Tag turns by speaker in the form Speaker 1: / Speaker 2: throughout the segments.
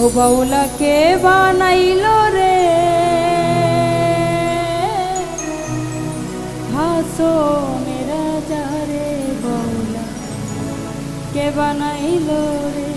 Speaker 1: ও বাউলাকে বানাইল রে। হাসো মেরা যা রে বাউলা কে বানাইল রে।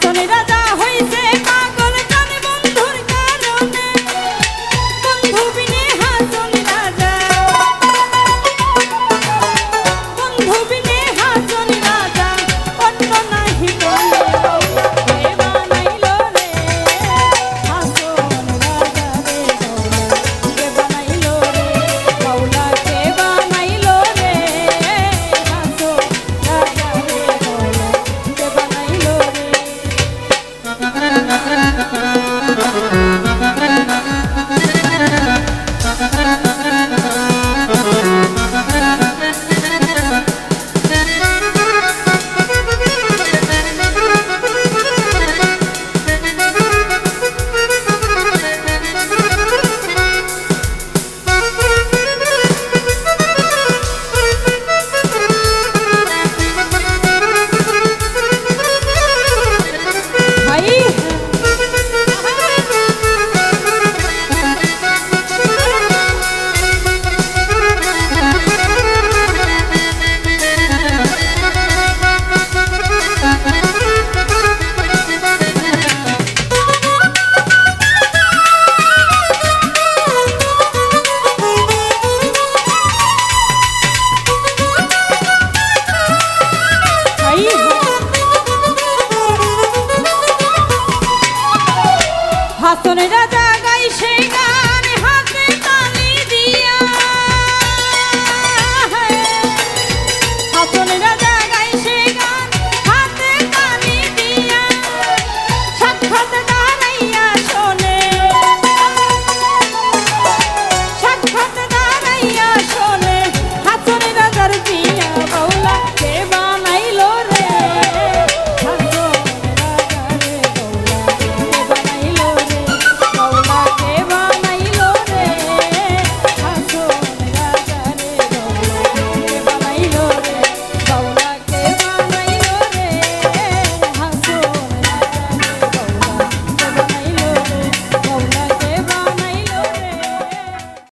Speaker 1: Turn it up.